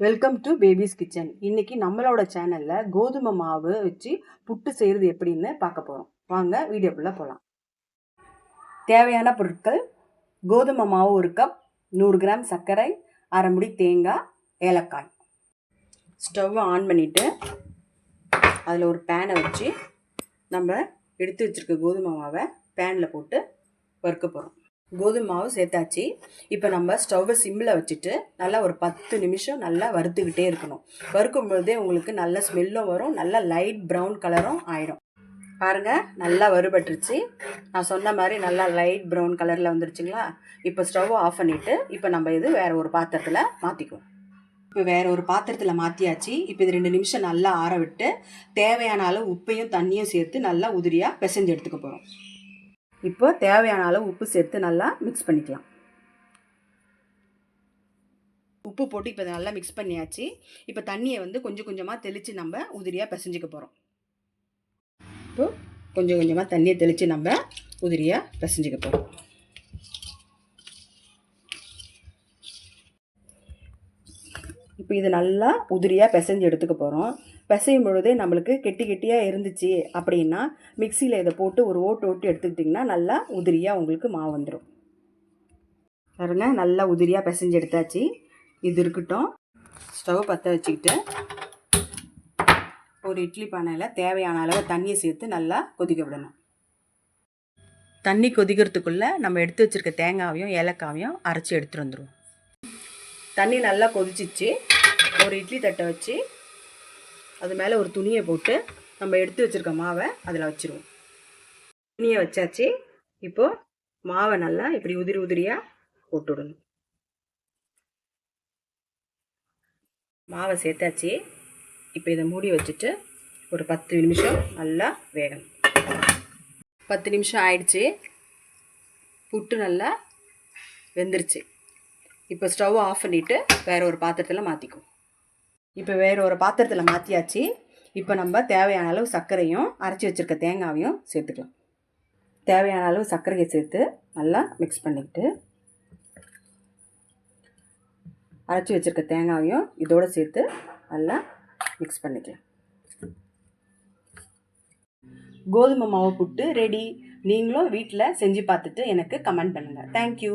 Welcome to babies kitchen இன்னைக்கு நம்மளோட சேனல்ல கோதுமை மாவு வச்சு புட்டு செய்கிறது எப்படின்னு பார்க்க போகிறோம் வாங்க வீடியோக்குள்ளே போகலாம் தேவையான பொருட்கள் கோதுமை மாவு ஒரு கப் நூறு கிராம் சர்க்கரை அரை முடி தேங்காய் ஏலக்காய். ஸ்டவ்வை ஆன் பண்ணிவிட்டு அதில் ஒரு பேனை வச்சு நம்ம எடுத்து வச்சுருக்க கோதுமை மாவை பேனில் போட்டு வறுக்க போகிறோம் கோதுமை மாவு சேர்த்தாச்சு. இப்போ நம்ம ஸ்டவ்வை சிம்மில் வச்சுட்டு நல்லா ஒரு பத்து நிமிஷம் நல்லா வறுத்துக்கிட்டே இருக்கணும். வறுக்கும் பொழுதே உங்களுக்கு நல்ல ஸ்மெல்லும் வரும். நல்ல லைட் ப்ரௌன் கலரும் ஆயிடும் பாருங்கள் நல்லா வறுபட்டுருச்சு. நான் சொன்ன மாதிரி நல்லா லைட் ப்ரௌன் கலரில் வந்துருச்சுங்களா? இப்போ ஸ்டவ் ஆஃப் பண்ணிவிட்டு இப்போ நம்ம இது வேறு ஒரு பாத்திரத்தில் மாற்றிக்குவோம் இப்போ வேறு ஒரு பாத்திரத்தில் மாற்றியாச்சு இப்போ இது ரெண்டு நிமிஷம் நல்லா ஆற விட்டு தேவையான அளவு உப்பையும் தண்ணியும் சேர்த்து நல்லா உதிரியாக பிசைஞ்சு எடுத்துக்க போகிறோம் இப்போ தேவையான அளவு உப்பு சேர்த்து நல்லா மிக்ஸ் பண்ணிக்கலாம். உப்பு போட்டு இப்போ நல்லா மிக்ஸ் பண்ணியாச்சு. இப்போ தண்ணியை வந்து கொஞ்சம் கொஞ்சமாக தெளித்து நம்ம உதிரியாக பிசைஞ்சிக்க போகிறோம் இப்போது கொஞ்சம் கொஞ்சமாக தண்ணியை தெளித்து நம்ம உதிரியாக பிசைஞ்சிக்க போகிறோம் இப்போ இது நல்லா உதிரியாக பிசைஞ்சு எடுத்துக்க போகிறோம் பிசையும் பொழுதே நம்மளுக்கு கெட்டி கெட்டியாக இருந்துச்சு அப்படின்னா மிக்சியில் இதை போட்டு ஒரு ஓட்டு ஓட்டு எடுத்துக்கிட்டிங்கன்னா நல்லா உதிரியாக உங்களுக்கு மாவு வந்துடும் பாருங்க நல்லா உதிரியாக பிசைஞ்சு எடுத்தாச்சு. இது இருக்கட்டும். ஸ்டவ் பற்ற வச்சுக்கிட்டு ஒரு இட்லி பானையில் தேவையான அளவு தண்ணியை சேர்த்து நல்லா கொதிக்க விடணும். தண்ணி கொதிக்கிறதுக்குள்ளே நம்ம எடுத்து வச்சுருக்க தேங்காவையும் ஏலக்காவையும் அரைச்சி எடுத்துகிட்டு வந்துடுவோம் தண்ணி நல்லா கொதிச்சிச்சு. ஒரு இட்லி தட்டை வச்சு அது மேலே ஒரு துணியை போட்டு நம்ம எடுத்து வச்சுருக்க மாவை அதில் வச்சுருவோம். துணியை வச்சாச்சு. இப்போது மாவை நல்லா இப்படி உதிரி உதிரியாக போட்டு விடணும். மாவை சேர்த்தாச்சு. இப்போ இதை மூடி வச்சுட்டு ஒரு பத்து நிமிஷம் நல்லா வேகணும். பத்து நிமிஷம் ஆயிடுச்சு. புட்டு நல்லா வெந்துருச்சு. இப்போ ஸ்டவ் ஆஃப் பண்ணிவிட்டு வேறு ஒரு பாத்திரத்தில் மாற்றிக்கும் இப்போ வேறு ஒரு பாத்திரத்தில் மாற்றியாச்சு இப்போ நம்ம தேவையான அளவு சர்க்கரையும் அரைச்சி வச்சுருக்க தேங்காவையும் சேர்த்துக்கலாம். தேவையான அளவு சர்க்கரையை சேர்த்து நல்லா மிக்ஸ் பண்ணிக்கிட்டு அரைச்சி வச்சுருக்க தேங்காவையும் இதோடு சேர்த்து நல்லா மிக்ஸ் பண்ணிக்கலாம். கோதுமை மாவு புட்டு ரெடி. நீங்களும் வீட்டில் செஞ்சு பார்த்துட்டு எனக்கு கமெண்ட் பண்ணுங்கள் தேங்க்யூ